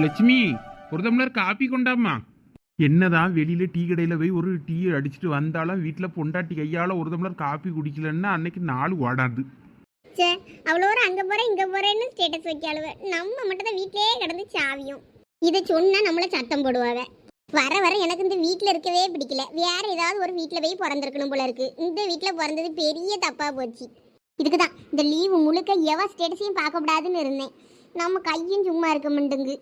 லட்சுமி ஒரு tumbler copy கொண்டாம்மா. என்னதான் வெளியில டீ கடையில் போய் ஒரு டீ அடிச்சுட்டு வந்தாலும் வீட்டில் பொண்டாட்டி கையால் ஒரு டம்ளர் காப்பி குடிக்கலன்னா அன்னைக்கு நாள் ஓடாது. சே அவ்வளோ ஒரு அங்கே போகிறேன் இங்கே போகிறேன்னு ஸ்டேட்டஸ் வைக்காளுவ. நம்ம மட்டும் தான் வீட்டிலேயே கிடந்து சாவியும். இதை சொன்னால் நம்மள சத்தம் போடுவாங்க வர வர எனக்கு இந்த வீட்டில் இருக்கவே பிடிக்கல. வேற ஏதாவது ஒரு வீட்டில் போய் பிறந்திருக்கணும் போல இருக்கு. இந்த வீட்டில் பிறந்தது பெரிய தப்பா போச்சு. இதுக்கு தான் இந்த லீவு முழுக்க எவ ஸ்டேட்டஸையும் பார்க்கக்கூடாதுன்னு இருந்தேன். நம்ம கையும் சும்மா இருக்க மாட்டேங்கு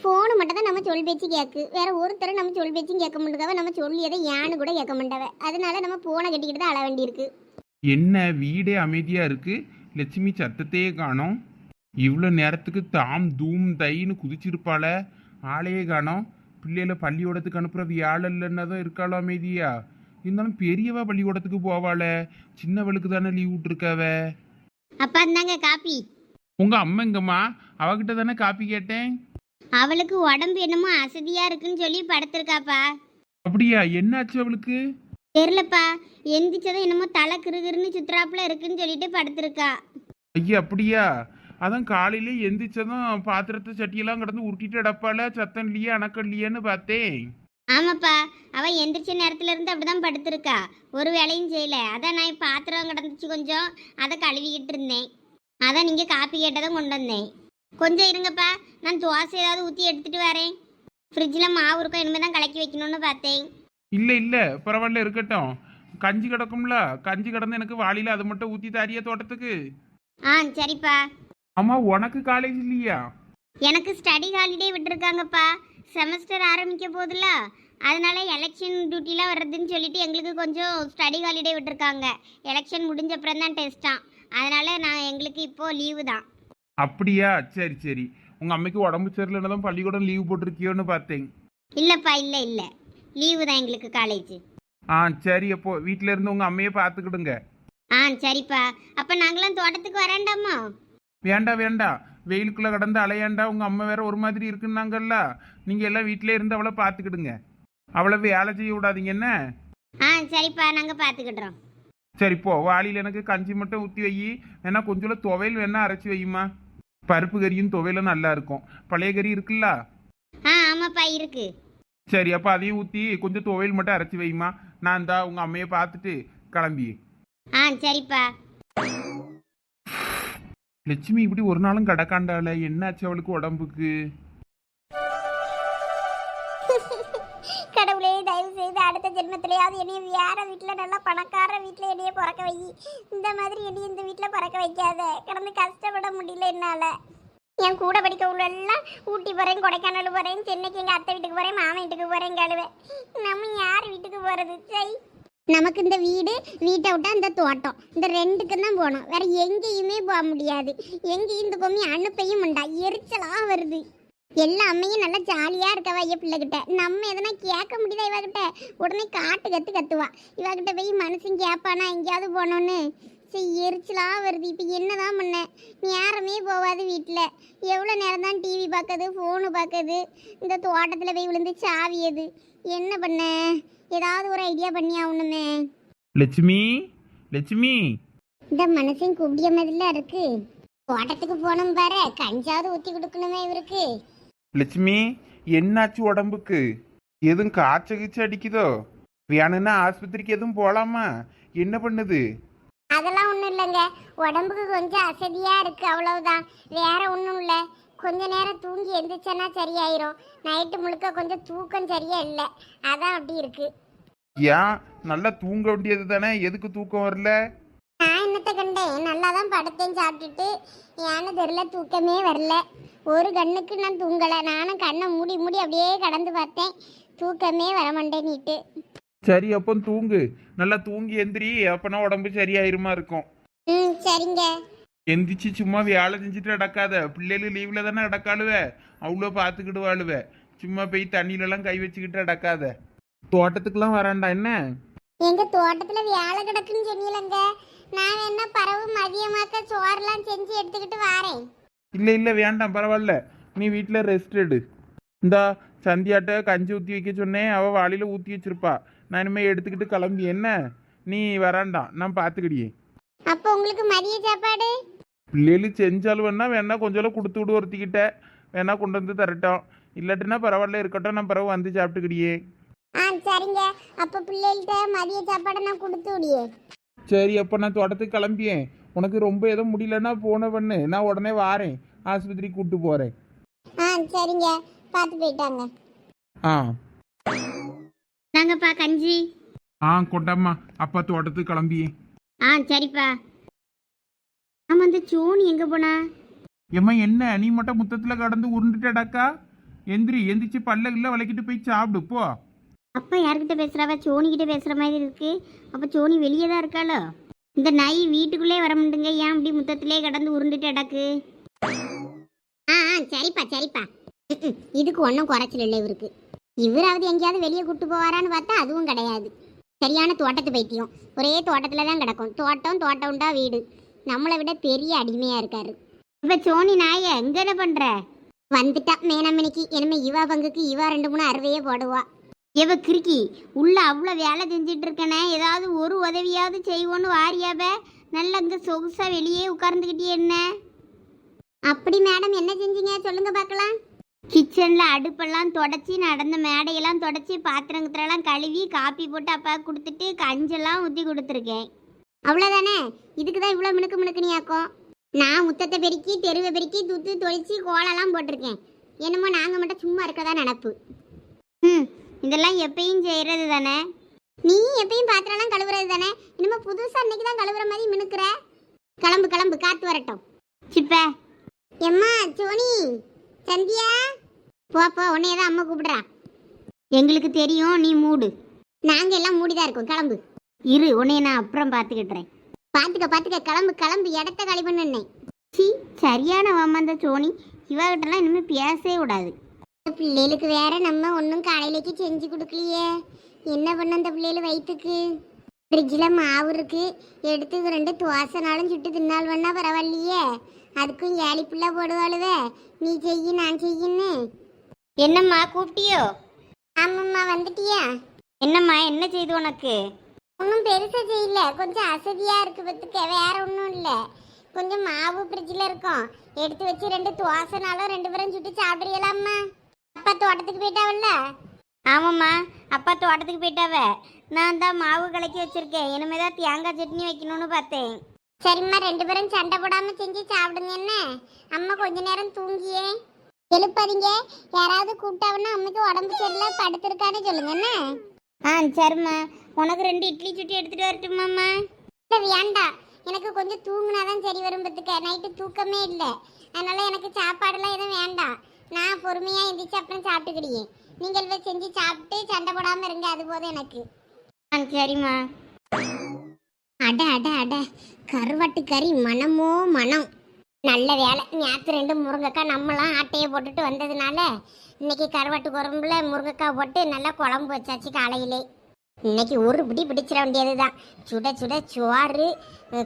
ஃபோனு மட்டும் தான் நம்ம சொல் பேச்சு கேட்கு வேற ஒருத்தர் நம்ம சொல் பேச்சும் கேட்க மாட்டேங்காவ நம்ம சொல்லியதை ஏன்னு கூட கேட்க மாட்டாவ. அதனால நம்ம ஃபோனை கட்டிக்கிட்டு தான் அழ வேண்டியிருக்கு. என்ன வீடே அமைதியா இருக்கு? லட்சுமி சத்தத்தையே காணோம். இவ்வளோ நேரத்துக்கு தாம் தூம் தைன்னு குதிச்சிருப்பாள? ஆளையே காணோம். பிள்ளைகளை பள்ளிக்கூடத்துக்கு அனுப்புற வியாழல்லன்னா தான் இருக்காளோ அமைதியா? இருந்தாலும் பெரியவா பள்ளிக்கூடத்துக்கு போவாளே? சின்னவளுக்கு தானே லீவ் விட்டுருக்காவ? அப்பா இருந்தாங்க காப்பி. உங்க அம்மா எங்கம்மா? அவகிட்ட தானே காப்பி கேட்டேன். அவளுக்கு உடம்பு என்னமோ அசதியா இருக்குன்னு சொல்லி படுத்திருக்காப்பா. அப்படியா? என்னாச்சு அவளுக்கு? தெரியலப்பா. எந்திரிச்சதும் என்னமோ தலை கிருகிருன்னு சுத்துறாப்புல இருக்குன்னு சொல்லிட்டு படுத்திருக்கா. ஐயா அப்படியா? அதான் காலையிலே எந்திரிச்சதும் பாத்திரத்தை சட்டியெல்லாம் கிடந்து உருட்டிட்டு அடப்பால சத்தம் இல்லையா அணக்கம் இல்லையான்னு பார்த்தேன். ஆமாப்பா. அவ எந்திரிச்ச நேரத்துல இருந்து அப்படிதான் படுத்திருக்கா. ஒரு வேலையும் செய்யல. அதான் நான் பாத்திரம் கிடந்துச்சு கொஞ்சம் அதை கழுவிக்கிட்டு இருந்தேன். அதான் நீங்க காப்பி கேட்டதும் கொண்டு வந்தேன். கொஞ்சம் இருங்கப்பா. நான் தோசை ஏதாவது ஊற்றி எடுத்துட்டு வரேன். ஃப்ரிட்ஜில் மாவு இருக்கும் இனிமேல் தான் கலக்கி வைக்கணும்னு பார்த்தேன். இல்லை இல்லை. பரவாயில்ல இருக்கட்டும். கஞ்சி கிடக்கும்ல? கஞ்சி கிடந்து எனக்கு வாளியில் அதை மட்டும் ஊற்றி தாரியா தோட்டத்துக்கு? ஆ சரிப்பா. அம்மா உனக்கு காலேஜ் இல்லையா? எனக்கு ஸ்டடி ஹாலிடே விட்டுருக்காங்கப்பா. செமஸ்டர் ஆரம்பிக்க போதில்ல அதனால எலெக்ஷன் டியூட்டிலாம் வர்றதுன்னு சொல்லிட்டு எங்களுக்கு கொஞ்சம் ஸ்டடி ஹாலிடே விட்டுருக்காங்க. எலெக்ஷன் முடிஞ்ச அப்புறம் தான் டெஸ்ட்டான் அதனால நான் எங்களுக்கு இப்போ லீவு தான். அப்படியா? சரி சரி. உங்கள் அம்மைக்கு உடம்பு சரியில்லைன்னு தான் பள்ளிக்கூடம் லீவ் போட்டிருக்கியோன்னு பார்த்தேன். இல்லைப்பா இல்லை இல்லை. லீவு தான் எங்களுக்கு காலேஜ் ஆ சரி அப்போ வீட்டில் இருந்து உங்கள் அம்மையை பார்த்துக்கிடுங்க. ஆ சரிப்பா. அப்போ நாங்களாம் தோட்டத்துக்கு வராண்டாமா வேண்டாம் வேண்டாம் வெயிலுக்குள்ளே கடந்து அலையாண்டா. உங்கள் அம்மா வேற ஒரு மாதிரி இருக்குன்னாங்கல்ல. நீங்கள் எல்லாம் வீட்டிலே இருந்து அவளை பார்த்துக்கிடுங்க. அவளை வேலை செய்ய விடாதீங்க என்ன? ஆ சரிப்பா. நாங்கள் பார்த்துக்கிடுறோம். சரி போ. வாளியில் எனக்கு கஞ்சி மட்டும் ஊற்றி வை. வேணா கொஞ்சம் துவையல் வேணா அரைச்சி வையுமா பருப்பு கறியும் துவையலும் நல்லா இருக்கும். பழைய கறி இருக்குல்ல? ஆ ஆமாப்பா இருக்கு. சரி அப்போ அதையும் ஊற்றி கொஞ்சம் துவையல் மட்டும் அரைச்சி வையுமா நான் இந்தா உங்கள் அம்மையை பார்த்துட்டு கிளம்பி. ஆ சரிப்பா. லட்சுமி இப்படி ஒரு நாளும் கடக்காண்டால என்னாச்சு அவளுக்கு உடம்புக்கு? கடவுளே தயவு செய்து அடுத்த ஜென்மத்திலேயாவது என்னைய வேற வீட்டில் நல்லா பணக்கார வீட்டில் என்னைய பிறக்க வை. இந்த மாதிரி என்னைய இந்த வீட்டில் பிறக்க வைக்காத. கடந்து கஷ்டப்பட முடியல என்னால். என் கூட படிக்க உள்ளெல்லாம் ஊட்டி போகிறேன் கொடைக்கானல் போகிறேன் சென்னைக்கு எங்கள் அத்தை வீட்டுக்கு போகிறேன் மாமன் வீட்டுக்கு போகிறேன் கழுவேன். நம்ம யார் வீட்டுக்கு போகிறது சரி நமக்கு இந்த வீடு வீட்டை விட்டா இந்த தோட்டம். இந்த ரெண்டுக்கு தான் போகணும். வேற எங்கேயுமே போக முடியாது. எங்கேயும் இந்த பொம்மி அனுப்பையும் உண்டா? எரிச்சலாக வருது. எல்லா அம்மையும் நல்லா ஜாலியாக இருக்கவா ஐயா பிள்ளைகிட்ட? நம்ம எதனா கேட்க முடியுதா இவகிட்ட உடனே காட்டு கத்து கத்துவா. இவகிட்ட போய் மனுஷன் கேட்பானா எங்கேயாவது போனோன்னு சரி எரிச்சலாக வருது. இப்போ என்னதான் பண்ண? நேரமே போகாது வீட்டில் எவ்வளோ நேரம் தான் டிவி பார்க்குது ஃபோனு பார்க்குது இந்த தோட்டத்தில் போய் விழுந்து சாவியது. என்ன பண்ண? ஏதாவது ஒரு ஐடியா பண்ணி ஆகணுமே. லட்சுமி லட்சுமி. இந்த மனுஷன் கூப்பிடிய மாதிரில இருக்கு. தோட்டத்துக்கு போனோம் பாரு. கஞ்சாவது ஊற்றி கொடுக்கணுமே இவருக்கு. லட்சுமி என்னாச்சு உடம்புக்கு? எதுவும் காய்ச்ச கீச்ச அடிக்குதோ? வேணும்னா ஆஸ்பத்திரிக்கு எதுவும் போகலாமா என்ன பண்ணுது? அதெல்லாம் ஒன்றும் இல்லைங்க. உடம்புக்கு கொஞ்சம் அசதியாக இருக்கு அவ்வளவுதான். வேற ஒன்றும் இல்லை. கொஞ்ச நேரம் தூங்கி எந்திரிச்சேன்னா சரியாயிரும். நைட்டு முழுக்க கொஞ்சம் தூக்கம் சரியா இல்லை. அதான் அப்படி இருக்கு. ஏன்? நல்லா தூங்க வேண்டியது தானே? எதுக்கு தூக்கம் வரல? நான் என்னத்தை கண்டேன்? நல்லா தான் படுத்தேன் சாப்பிட்டுட்டு. ஏன்னு தெரியல தூக்கமே வரல. ஒரு கண்ணுக்கு நான் தூங்கலை. நானும் கண்ணை மூடி மூடி அப்படியே கடந்து பார்த்தேன். தூக்கமே வர மாட்டேன்னுட்டு சரி அப்போ தூங்கு. நல்லா தூங்கி எந்திரி. அப்பனா உடம்பு சரியாயிருமா இருக்கும். ம் சரிங்க. எந்திரிச்சு சும்மா வேலை செஞ்சுட்டு நடக்காத. பிள்ளைகள் லீவில் தானே நடக்காளுவ? அவ்வளோ பார்த்துக்கிட்டு வாழுவ. சும்மா போய் தண்ணியிலலாம் கை வச்சுக்கிட்டு நடக்காத. தோட்டத்துக்குலாம் வராண்டா என்ன? எங்க தோட்டத்துல வேலை கிடக்குன்னு சொன்னீங்களங்க நான் என்ன பறவு மதியமாக்க சோறுலாம் செஞ்சு எடுத்துக்கிட்டு வாரேன். இல்லை இல்லை வேண்டாம் பரவாயில்ல. நீ வீட்டில் ரெஸ்ட் எடு. இந்தா சந்தியாட்ட கஞ்சி ஊற்றி வைக்க சொன்னேன். அவள் வாளியில் ஊற்றி வச்சிருப்பா. நான் இனிமேல் எடுத்துக்கிட்டு கிளம்பி என்ன? நீ வராண்டாம் நான் பார்த்துக்கிடியே அப்போ உங்களுக்கு மதிய சாப்பாடு? பிள்ளைகள் செஞ்சாலும் வேணா வேணா கொஞ்சம் கொடுத்து விடு ஒருத்திக்கிட்ட. வேணா கொண்டு வந்து தரட்டும். இல்லாட்டினா பரவாயில்ல இருக்கட்டும் நான் பிறகு வந்து சாப்பிட்டுக்கிடியே. ஆ சரிங்க. அப்போ பிள்ளைகள்கிட்ட மதிய சாப்பாடை நான் கொடுத்து விடியே. சரி அப்போ நான் தோட்டத்துக்கு கிளம்பியேன். உனக்கு ரொம்ப எதுவும் முடியலன்னா போன பண்ணு நான் உடனே வாரேன். ஆஸ்பத்திரிக்கு கூப்பிட்டு போகிறேன் ஆ சரிங்க. பார்த்து போயிட்டாங்க. ஆ. நாங்கப்பா கஞ்சி. ஆ கொண்டாம்மா. அப்பா தோட்டத்துக்கு கிளம்பியே. ஆ சரிப்பா. ஆமாம் அந்த சோனி எங்கே போனா? ஏம்மா என்ன? நீ மட்டும் முத்தத்தில் கடந்து உருண்டுட்டடாக்கா? எந்திரி எந்திரிச்சு பல்ல இல்ல விளக்கிட்டு போய் சாப்பிடு போ. அப்பா யார்கிட்ட பேசுகிறாவ சோனிக்கிட்ட பேசுகிற மாதிரி இருக்குது அப்போ சோனி வெளியே தான் இருக்காளோ? இந்த நாய் வீட்டுக்குள்ளே வர முடியுங்க ஏன் இப்படி முத்தத்திலே கடந்து உருண்டுட்டு அடக்கு ஆ ஆ, சரிப்பா சரிப்பா. ம்ம். இதுக்கு ஒன்றும் குறைச்சல் இல்லை இவருக்கு. இவராவது எங்கேயாவது வெளியே கூட்டு போவாரான்னு பார்த்தா அதுவும் கிடையாது. சரியான தோட்டத்து பைத்தியம். ஒரே தோட்டத்தில் தான் கிடக்கும். தோட்டம் தோட்டம்டா வீடு. நம்மளை விட பெரிய அடிமையாக இருக்காரு. இப்போ சோனி நாய எங்கே என்ன பண்ணுற வந்துட்டா மேனாமினிக்கு. இனிமே இவா பங்குக்கு இவா ரெண்டு மூணு அறுவையே போடுவா. எவ கிறுக்கி உள்ள அவ்வளோ வேலை செஞ்சிட்டு இருக்கனே ஏதாவது ஒரு உதவியாவது செய்வோன்னு வாரியாப நல்லா இங்கே சொகுசாக வெளியே உட்கார்ந்துக்கிட்டே என்ன? அப்படி மேடம் என்ன செஞ்சீங்க? சொல்லுங்க பார்க்கலாம். கிச்சனில் அடுப்பெல்லாம் தொடச்சி நடந்த மேடையெல்லாம் தொடச்சி பாத்திரங்கத்திலலாம் கழுவி காப்பி போட்டு அப்பா கொடுத்துட்டு கஞ்செல்லாம் ஊற்றி கொடுத்துருக்கேன். அவ்வளோதானே இதுக்கு தான் இவ்வளோ மினுக்கு மினுக்குனியாக்கும். நான் முத்தத்தை பெருக்கி தெருவை பெருக்கி துத்து தொளிச்சு கோலம்லாம் போட்டிருக்கேன். என்னமோ நாங்கள் மட்டும் சும்மா இருக்கதான் நினப்பு. ம். இதெல்லாம் எப்பயும் செய்கிறது தானே? நீ எப்பயும் பாத்திரம்லாம் கழுவுறது தானே? இனிமே புதுசாக இன்னைக்கு தான் கழுவுற மாதிரி மினுக்கிற. கிளம்பு கிளம்பு காத்து வரட்டும். சிப்ப. எம்மா சோனி சந்தியா. போப்போ உன்னைய தான் அம்மா கூப்பிடுறா. எங்களுக்கு தெரியும் நீ மூடு. நாங்கள் எல்லாம் மூடிதான் இருக்கோம் கிளம்பு. இரு உன்னைய நான் அப்புறம் பார்த்துக்கிட்டுறேன் பார்த்துக்க பார்த்துக்க கிளம்பு கிளம்பு இடத்த கழிவுன்னு பண்ணுன்னேன். சி சரியான வாமந்த சோனி. இவகிட்டலாம் இனிமேல் பேசவே விடாது பிள்ளைகளுக்கு வேற நம்ம ஒன்றும் காலையிலேக்கு செஞ்சு கொடுக்கலையே. என்ன பண்ண அந்த பிள்ளைகள் வயிற்றுக்கு ஃப்ரிட்ஜில் மாவு இருக்கு. எடுத்து ரெண்டு தோசைனாலும் சுட்டு தின்னால் வேணா பரவாயில்லையே. அதுக்கும் ஏழி பிள்ளை போடுவாளுவே. நீ செய்யி நான் செய்யின்னு. என்னம்மா கூப்பிட்டியோ? ஆமாம்மா வந்துட்டியா? என்னம்மா என்ன செய்து உனக்கு? ஒன்றும் பெருசாக செய்யல. கொஞ்சம் அசதியாக இருக்கு பத்துக்க. வேற ஒன்றும் இல்லை. கொஞ்சம் மாவு ஃப்ரிட்ஜில் இருக்கும். எடுத்து வச்சு ரெண்டு தோசைனாலும் ரெண்டு பேரும் சுட்டு சாப்பிட்றீங்களாம்மா அப்பா தோட்டத்துக்கு போயிட்டாவல்ல? ஆமாம்மா அப்பா தோட்டத்துக்கு போயிட்டாவ. நான் தான் மாவு கலக்கி வச்சிருக்கேன். இனிமே தான் தேங்காய் சட்னி வைக்கணும்னு பார்த்தேன். சரிம்மா ரெண்டு பேரும் சண்டை போடாம செஞ்சு சாப்பிடுங்க என்ன? அம்மா கொஞ்ச நேரம் தூங்கியே. எழுப்பாதீங்க. யாராவது கூப்பிட்டாவன்னா அம்மைக்கு உடம்பு சரியில்லை படுத்திருக்கான்னு சொல்லுங்க என்ன? ஆ சரிம்மா. உனக்கு ரெண்டு இட்லி சுட்டி எடுத்துட்டு வரட்டுமாம்மா இல்லை வேண்டாம். எனக்கு கொஞ்சம் தூங்குனாதான் சரி வரும் பத்துக்க நைட்டு தூக்கமே இல்லை. அதனால எனக்கு சாப்பாடுலாம் எதுவும் வேண்டாம். நான் பொறுமையாக எந்திரிச்சு அப்புறம் சாப்பிட்டுக்கிடியே நீங்கள் போய் செஞ்சு சாப்பிட்டு சண்டை போடாம இருங்க அது போதும் எனக்கு. ஆ சரிம்மா. அட அட அட. கருவாட்டு கறி மனமோ மனம் நல்ல வேலை ஞாத்து ரெண்டு முருங்கைக்காய் நம்மளாம் ஆட்டையை போட்டுட்டு வந்ததுனால இன்னைக்கு கருவாட்டு குழம்புல முருங்கைக்காய் போட்டு நல்லா குழம்பு வச்சாச்சு காலையிலே. இன்னைக்கு ஒரு பிடி பிடிச்சிட வேண்டியது தான் சுட சுட சோறு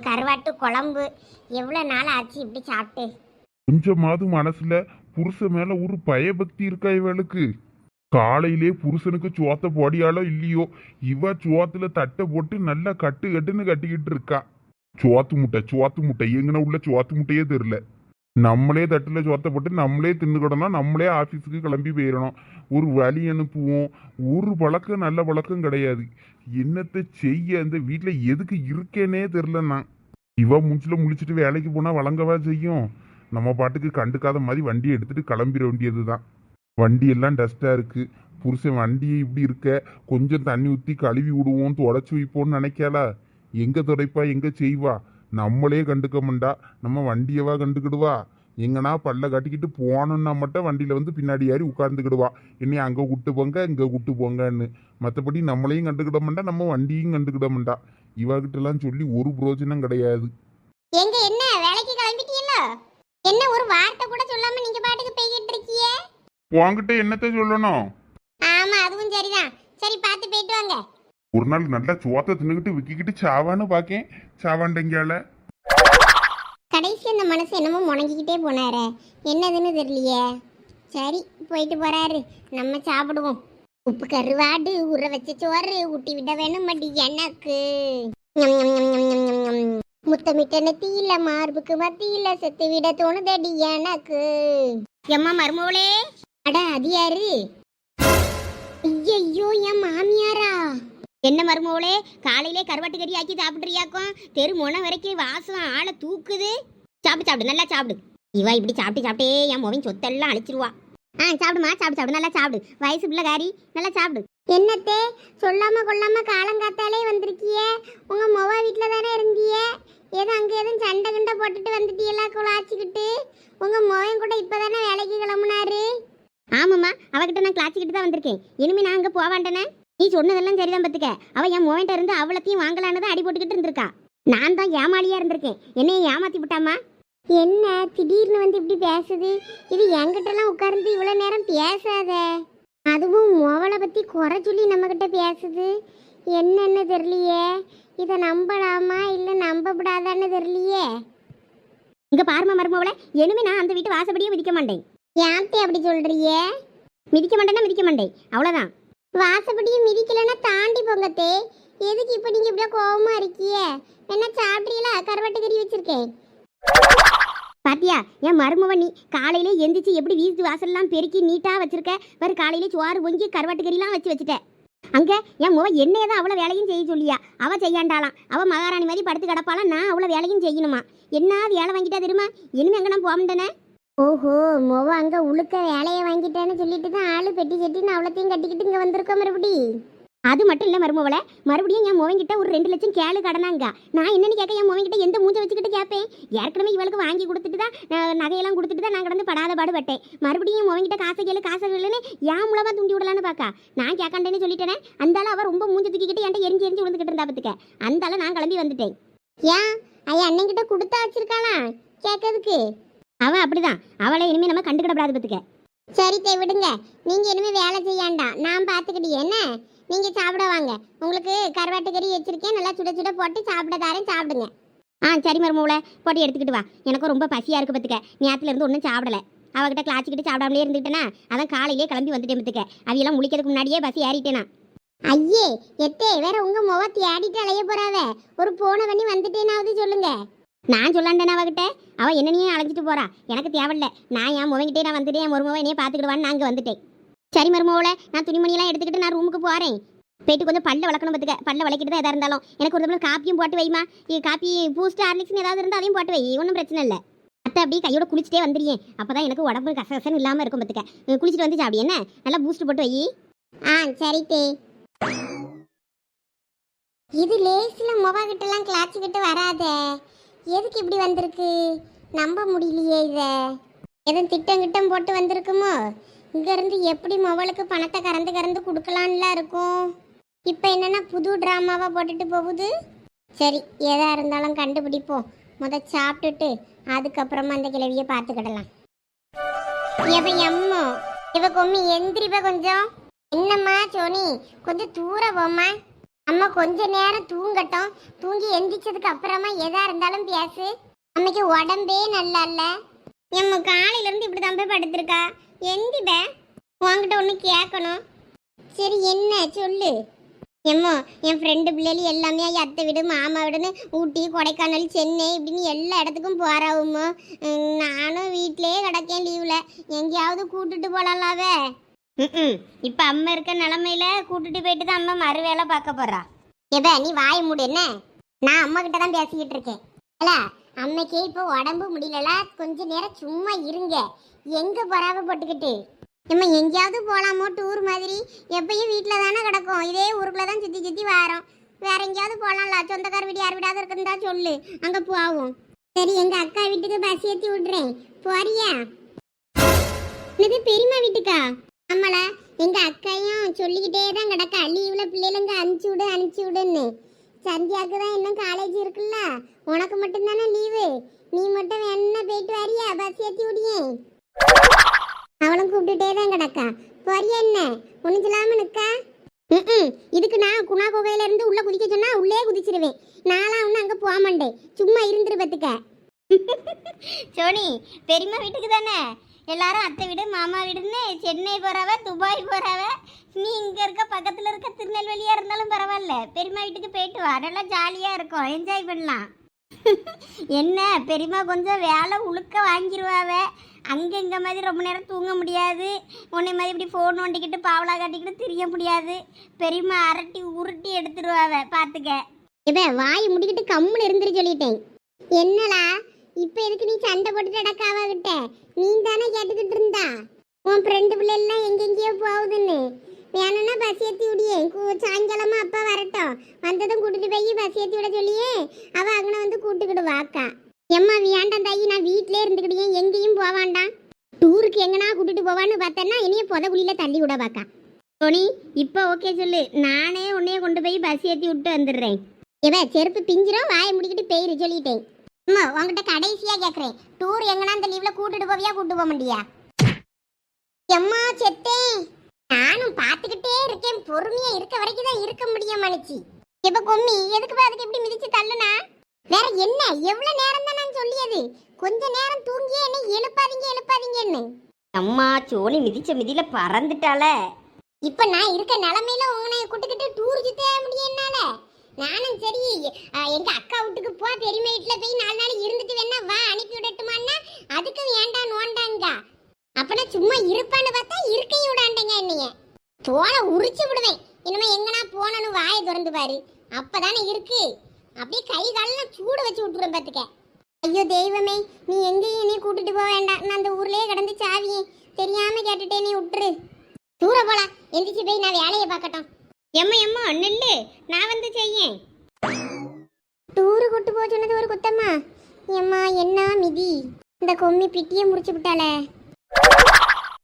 கருவாட்டு குழம்பு. எவ்வளோ நாள் ஆச்சு இப்படி சாப்பிட்டு? கொஞ்சமாவது மனசுல புருஷன் மேல ஒரு பயபக்தி இருக்கா இவளுக்கு? காலையிலே புருஷனுக்கு சோத்த போடியாலோ இல்லையோ? இவ சோத்துல தட்டை போட்டு நல்லா கட்டு கட்டுன்னு கட்டிக்கிட்டு இருக்கா. சோத்து முட்டை சோத்து முட்டை. எங்கன உள்ள சோத்து முட்டையே தெரியல. நம்மளே தட்டுல சோத்த போட்டு நம்மளே தின்னுக்கிடணும். நம்மளே ஆஃபீஸுக்கு கிளம்பி போயிடணும் ஒரு வழி அனுப்புவோம். ஒரு பழக்கம் நல்ல பழக்கம் கிடையாது. என்னத்தை செய்ய? அந்த வீட்டில் எதுக்கு இருக்கேனே தெரில நான் இவ மூஞ்சில முழிச்சிட்டு வேலைக்கு போனா வழங்கவா செய்யும்? நம்ம பாட்டுக்கு கண்டுக்காத மாதிரி வண்டியை எடுத்துட்டு கிளம்பிட வேண்டியது தான் வண்டியெல்லாம் டஸ்ட்டாக இருக்குது புருஷன் வண்டியை இப்படி இருக்க. கொஞ்சம் தண்ணி ஊற்றி கழுவி விடுவோம் தொடச்சி வைப்போம்னு நினைக்காளா எங்கே துடைப்பா எங்கே செய்வா? நம்மளே கண்டுக்க மாட்டா. நம்ம வண்டியவா கண்டுக்கிடுவா? எங்கனா பல்ல கட்டிக்கிட்டு போனோம்னா மட்டும் வண்டியில் வந்து பின்னாடி ஏறி உட்கார்ந்துக்கிடுவா. என்னை அங்கே கூட்டு போங்க இங்கே கூட்டு போங்கன்னு. மற்றபடி நம்மளையும் கண்டுக்கிட மாட்டா நம்ம வண்டியும் கண்டுக்கிட மாட்டா. இவாகிட்டலாம் சொல்லி ஒரு பிரோஜனம் கிடையாது. எங்க என்ன? வேலைக்கு கிளம்பிட்டீங்களா? என்ன ஒரு வார்த்தை கூட சொல்லாம நீங்க பாட்டுக்கு போய்கிட்டு இருக்கியே உன்கிட்ட என்னத்த சொல்லணும்? ஆமா அதுவும் சரிதான். சரி பார்த்து போயிட்டு வாங்க. ஒரு நாள் நல்லா சோத்தை தின்னுக்கிட்டு விக்கிக்கிட்டு சாவான்னு பார்க்கேன் சாவாண்டங்கியால. கடைசி அந்த மனசு என்னமோ முணங்கிக்கிட்டே போனாரே. என்னதுன்னு தெரியலையே. சரி போயிட்டு போறாரு. நம்ம சாப்பிடுவோம். உப்பு கருவாடு ஊற வச்ச சோறு ஊட்டி விட வேணும் பட் எனக்கு. முத்தமிட்டன தீல மார்புக்கு மத்தியில செத்து விட தோணுதடி எனக்கு. எம்மா மருமவளே அட அது யாரு? ஐயோ என் மாமியாரா? என்ன மருமவளே காலையிலே கருவாட்டு கறி ஆக்கி சாப்பிட்றியாக்கும்? தெரு முனை வரைக்கும் வாசம் ஆளை தூக்குது. சாப்பிடு சாப்பிடு நல்லா சாப்பிடு. இவா இப்படி சாப்பிட்டு சாப்பிட்டே என் முகம் சொத்தெல்லாம் அழிச்சிருவா. ஆ சாப்பிடுமா? சாப்பிடு சாப்பிடு நல்லா சாப்பிடு. வயசு பிள்ளை காரி நல்லா சாப்பிடு. என்னத்தே சொல்லாம கொள்ளாம காலங்காத்தாலே வந்திருக்கியே. உங்க மொவ வீட்டில் தானே இருந்தியே. ஏதோ அங்க எதுவும் சண்டை கண்டை போட்டுட்டு வந்துட்டீங்களா குழாச்சிக்கிட்டு? உங்க மோவன் கூட இப்பதானே வேலைக்கு கிளம்புனாரு? ஆமாம்மா அவகிட்ட நான் கிளாச்சிக்கிட்டு தான் வந்திருக்கேன். இனிமே நான் அங்க போவாண்டனே நீ சொன்னதெல்லாம் சரிதான் பத்துக்க. அவ என் மோவன்ட்ட இருந்து அவ்வளத்தையும் வாங்கலான்னு தான் அடி போட்டுக்கிட்டு இருந்திருக்கா. நான் தான் ஏமாளியா இருந்திருக்கேன். என்னைய ஏமாத்தி விட்டாமா என்ன திடீர்னு வந்து இப்படி பேசுது? இது என்கிட்டலாம் உட்கார்ந்து இவ்வளோ நேரம் பேசாத. அதுவும் மோவலை பற்றி குறை சொல்லி நம்மக்கிட்ட பேசுது. என்னன்னு தெரியலையே. இதை நம்பலாமா இல்லை நம்பப்படாதான்னு தெரியலையே. இங்கே பாருமா மருமவளை இனிமே நான் அந்த வீட்டு வாசப்படியே மிதிக்க மாட்டேன். ஏன்ட்டி அப்படி சொல்றியே மிதிக்க மாட்டேன்னா மிதிக்க மாட்டேன். அவ்வளோதான் வாசப்படியை மிதிக்கலைன்னா தாண்டி போங்கத்தே எதுக்கு இப்போ நீங்கள் இப்படியே கோபமாக இருக்கியே என்ன சாப்பிட்றீங்களா? கருவாட்டு கறி வச்சிருக்கேன். பாத்தியா என் மருமவன் நீ காலையில எந்திரிச்சு எப்படி வீட்டு வாசல்லாம் பெருக்கி நீட்டா வச்சிருக்க? வேறு காலையில சோறு பொங்கி கருவாட்டு கறிலாம் வச்சு வச்சுட்டேன் அங்க என் முவ என்னையே தான் அவ்வளோ வேலையும் செய்ய சொல்லியா? அவ செய்யாண்டாளாம். அவ மகாராணி மாதிரி படுத்து கிடப்பாளாம் நான் அவ்வளோ வேலையும் செய்யணுமா? என்ன வேலை வாங்கிட்டா தெரியுமா? இனிமே எங்க நான் ஓஹோ மொவ அங்க உழுக்க வேலையை வாங்கிட்டேன்னு சொல்லிட்டு தான் ஆளு பெட்டி செட்டின்னு அவ்வளோத்தையும் கட்டிக்கிட்டு இங்க வந்திருக்கோம் மறுபடி. அது மட்டும் இல்லை மருமவளை மறுபடியும் என் மோவங்கிட்ட ஒரு ரெண்டு லட்சம் கேளு கடனாங்க. நான் என்னன்னு கேட்க என் மோவங்கிட்ட எந்த மூஞ்ச வச்சுக்கிட்டு கேட்பேன் ஏற்கனவே இவளுக்கு வாங்கி கொடுத்துட்டு தான் நகையெல்லாம் கொடுத்துட்டு தான் நான் கடந்து படாத பாடுபட்டேன். மறுபடியும் என் மோவங்கிட்ட காசை கேளு காசை கேளுன்னு ஏன் மூலமா தூண்டி விடலான்னு பார்க்கா நான் கேட்காண்டேன்னு சொல்லிட்டேனே அந்தால அவ ரொம்ப மூஞ்ச தூக்கிக்கிட்டு என்கிட்ட எரிஞ்சு எரிஞ்சு விழுந்துக்கிட்டு இருந்தா பத்துக்க. அந்தால நான் கிளம்பி வந்துட்டேன். ஏன்? ஐயா அண்ணன் கிட்ட கொடுத்தா வச்சிருக்காளா? கேட்கறதுக்கு. அவ அப்படிதான். அவளை இனிமே நம்ம கண்டுக்கிடப்படாது பத்துக்க. சரி தே விடுங்க. நீங்க இனிமே வேலை செய்யாண்டாம் நான் பாத்துக்கிட்டு என்ன? நீங்க சாப்பிட வாங்க. உங்களுக்கு கருவாட்டு கறி வச்சிருக்கேன். நல்லா சுட சுட போட்டு சாப்பிட தாரேன் சாப்பிடுங்க. ஆ சரி மருமூளை போட்டு எடுத்துக்கிட்டு வா. எனக்கும் ரொம்ப பசியா இருக்கு பத்துக்க. நேரத்துல இருந்து ஒன்றும் சாப்பிடல. அவகிட்ட கிளாச்சிக்கிட்டு சாப்பிடாமலே இருந்துட்டேனா அதான் காலையிலே கிளம்பி வந்துட்டேன் பத்துக்க. அவையெல்லாம் முழிக்கிறதுக்கு முன்னாடியே பசி ஏறிட்டேனா. ஐயே எத்தே வேற உங்க முகத்தை ஆடிட்டு அலைய போறாவ ஒரு போன பண்ணி வந்துட்டேனாவது சொல்லுங்க. நான் சொல்லாண்டேனா அவகிட்ட? அவள் என்னனையும் அழைச்சிட்டு போறா. எனக்கு தேவையில்ல. நான் என் முவங்கிட்டே நான் வந்துட்டு என் மருமவன் என்னைய பார்த்துக்கிடுவான்னு நான் வந்துட்டேன். சரி மருமவளை நான் துணிமணியெல்லாம் எடுத்துக்கிட்டு நான் ரூமுக்கு போறேன். போயிட்டு கொஞ்சம் பல்ல வளர்க்கணும் பார்த்துக்க பல்ல வளர்க்கிட்டு தான் எதாக இருந்தாலும். எனக்கு ஒரு தடவை காப்பியும் போட்டு வைமா. இ- காப்பி பூஸ்ட் ஹார்லிக்ஸ்னு ஏதாவது இருந்தால் அதையும் போட்டு வை. ஒன்றும் பிரச்சனை இல்லை. அத்தை அப்படியே கையோட குளிச்சுட்டே வந்துடுறேன் அப்போ தான் எனக்கு உடம்பு கசகசன்னு இல்லாமல் இருக்கும் பார்த்துக்க குளிச்சுட்டு வந்துச்சு அப்படி என்ன? நல்லா பூஸ்ட் போட்டு வை. ஆ சரி தே. இது லேஸில் கிட்டலாம் கிளாச்சிக்கிட்டு வராதே. எதுக்கு இப்படி வந்திருக்கு? நம்ப முடியலையே இதை. எதுவும் திட்டம் கிட்டம் போட்டு வந்திருக்குமோ? இங்கேருந்து எப்படி மொபைலுக்கு பணத்தை கறந்து கறந்து கொடுக்கலான்லாம் இருக்கும். இப்போ என்னென்னா புது ட்ராமாவாக போட்டுட்டு போகுது? சரி எதாக இருந்தாலும் கண்டுபிடிப்போம். முத சாப்பிட்டுட்டு அதுக்கப்புறமா அந்த கிழவியை பார்த்துக்கிடலாம். இவ எம்மோ? இவ கொம்மி எந்திரிப்ப கொஞ்சம். என்னம்மா சோனி கொஞ்சம் தூரம் போம்மா. அம்மா கொஞ்ச நேரம் தூங்கட்டும். தூங்கி எந்திரிச்சதுக்கு அப்புறமா எதா இருந்தாலும் பேசு. அம்மைக்கு உடம்பே நல்லா இல்ல. நம்ம காலையில இருந்து இப்படி தான் போய் படுத்திருக்கா. எந்திப உங்ககிட்ட ஒன்று கேட்கணும். சரி என்ன? சொல்லு. எம்மோ என் ஃப்ரெண்டு பிள்ளைகள் எல்லாமே ஐயா அத்தை வீடு மாமா வீடுன்னு ஊட்டி கொடைக்கானல் சென்னை இப்படின்னு எல்லா இடத்துக்கும் போறாவுமோ நானும் வீட்டிலேயே கிடக்கேன் லீவில் எங்கேயாவது கூட்டுட்டு போலாம்லாவே. ம் இப்போ அம்மா இருக்க நிலமையில கூட்டிட்டு போயிட்டு தான் அம்மா மறு வேலை பார்க்க போறா. எப்ப நீ வாய் மூடு என்ன? நான் அம்மா கிட்ட தான் பேசிக்கிட்டு இருக்கேன். இல்ல அம்மைக்கு இப்போ உடம்பு முடியலல கொஞ்ச நேரம் சும்மா இருங்க. எங்க பொறாவ போட்டுக்கிட்டு? நம்ம எங்கேயாவது போகலாமோ டூர் மாதிரி. எப்பயும் வீட்டில் தானே கிடக்கும். இதே ஊருக்குள்ள தான் சுற்றி சுற்றி வாரோம். வேற எங்கேயாவது போகலாம்ல சொந்தக்கார வீடு யார் வீடாவது இருக்குன்னு தான் சொல்லு. அங்கே போவோம். சரி எங்கள் அக்கா வீட்டுக்கு பஸ் ஏற்றி விட்றேன். போறியா? இது பெரியம்மா வீட்டுக்கா? ஆமால எங்க அக்கையும் சொல்லிக்கிட்டே தான் கிடக்க. லீவ்ல பிள்ளைகளுங்க அனுப்பிச்சு விடு அனுப்பிச்சு விடுன்னு. சந்தியாவுக்கு தான் இன்னும் காலேஜ் இருக்குல்ல? உனக்கு மட்டும்தானே லீவு? நீ மட்டும் என்ன போயிட்டு வரியா? பஸ் ஏற்றி விடியே. அவளும் கூப்பிட்டுட்டே தான் கிடக்கா. போறியா என்ன? ஒன்றுச்சலாம சொல்லாம நிக்கா ம் இதுக்கு நான் குணா குகையில இருந்து உள்ள குதிக்க சொன்னா உள்ளே குதிச்சிருவேன். நான்லாம் ஒன்றும் அங்கே போக மாட்டேன். சும்மா இருந்துரு பத்துக்க. சோனி பெரியம்மா வீட்டுக்கு தானே? எல்லாரும் அத்தை வீடு மாமா வீடுன்னு சென்னை போகிறவ துபாய் போகிறவ நீ இங்கே இருக்க பக்கத்தில் இருக்க திருநெல்வேலியாக இருந்தாலும் பரவாயில்ல. பெரியம்மா வீட்டுக்கு போயிட்டு வா. நல்லா ஜாலியாக இருக்கும். என்ஜாய் பண்ணலாம். என்ன பெரியம்மா கொஞ்சம் வேலை உழுக்க வாங்கிடுவாவ அங்கே இங்கே மாதிரி ரொம்ப நேரம் தூங்க முடியாது. உன்னை மாதிரி இப்படி ஃபோன் ஒண்டிக்கிட்டு பாவலா காட்டிக்கிட்டு திரிய முடியாது. பெரியம்மா அரட்டி உருட்டி எடுத்துருவாவ. பார்த்துக்க இப்போ வாய் முடிக்கிட்டு கம்முன்னு இருந்துட்டு சொல்லிட்டேன். என்னடா? இப்போ எதுக்கு நீ சண்டை போட்டுட்டு அடக்காவா கிட்ட? நீ தானே கேட்டுக்கிட்டு இருந்தா. உன் ஃப்ரெண்டு பிள்ளை எல்லாம் எங்கெங்கேயோ போகுதுன்னு. வேணும்னா பஸ் ஏற்றி விடியே சாயங்காலமா அப்பா வரட்டும். வந்ததும் கூட்டிட்டு போய் பஸ் ஏற்றி விட சொல்லியே. அவ அங்கன வந்து கூட்டுக்கிடு வாக்கா எம்மா வேண்டாம் தாயி நான் வீட்டிலே இருந்துக்கிட்டே எங்கேயும் போவாண்டாம் டூருக்கு எங்கனா கூட்டிட்டு போவான்னு பார்த்தேன்னா இனிய புதகுழியில தள்ளி விட பாக்கா. டோனி இப்போ ஓகே சொல்லு. நானே உன்னைய கொண்டு போய் பஸ் ஏற்றி விட்டு வந்துடுறேன். இவ செருப்பு பிஞ்சிரும் வாயை முடிக்கிட்டு பெயிரு சொல்லிட்டேன். அம்மா உங்ககிட்ட கடைசியா கேட்குறேன் டூர் எங்கனா இந்த லீவ்ல கூட்டிட்டு போவியா கூட்டு போக முடியா எம்மா செத்தேன் நானும் பார்த்துக்கிட்டே இருக்கேன். பொறுமையா இருக்க வரைக்கும் தான் இருக்க முடியும் மனுச்சி இப்ப கொம்மி? எதுக்கு போய் அதுக்கு இப்படி மிதிச்சு தள்ளுனா? வேற என்ன? எவ்வளவு நேரம் தான் நான் சொல்லியது? கொஞ்ச நேரம் தூங்கியே என்ன எழுப்பாதீங்க எழுப்பாதீங்கன்னு. அம்மா சோனி மிதிச்ச மிதியில பறந்துட்டால இப்ப நான் இருக்க நிலைமையில உங்களை கூட்டுக்கிட்டு டூர் சுத்த முடியும்னால? நானும் சரி எங்க அக்கா வீட்டுக்கு போ பெரியம்மா வீட்டுல போய் நாலு நாள் இருந்துட்டு வேணா வா அனுப்பி விடட்டுமான்னா? அதுக்கு ஏண்டா நோண்டாங்க? அப்பனா சும்மா இருப்பான்னு பார்த்தா இருக்கையும் விடாண்டங்க என்னைய. தோலை உரிச்சு விடுவேன். இனிமே எங்கனா போனனு வாயை திறந்து பாரு. அப்பதானே இருக்கு. அப்படியே கை காலெல்லாம் சூடு வச்சு விட்டுருவேன் பாத்துக்க. ஐயோ தெய்வமே நீ எங்கேயும் நீ கூட்டிட்டு போக வேண்டாம். நான் அந்த ஊர்லயே கிடந்து சாவியே தெரியாம கேட்டுட்டே நீ விட்டுரு. தூர போலாம். எந்திரிச்சு போய் நான் வேலையை பார்க்கட்டும். எம்மா எம்மா நில்லு. நான் வந்து செய்யேன். டூரு கூட்டு போக சொன்னது ஒரு குத்தம்மா எம்மா என்ன மிதி? இந்த கொம்மி பிட்டியே முடிச்சு விட்டாளே.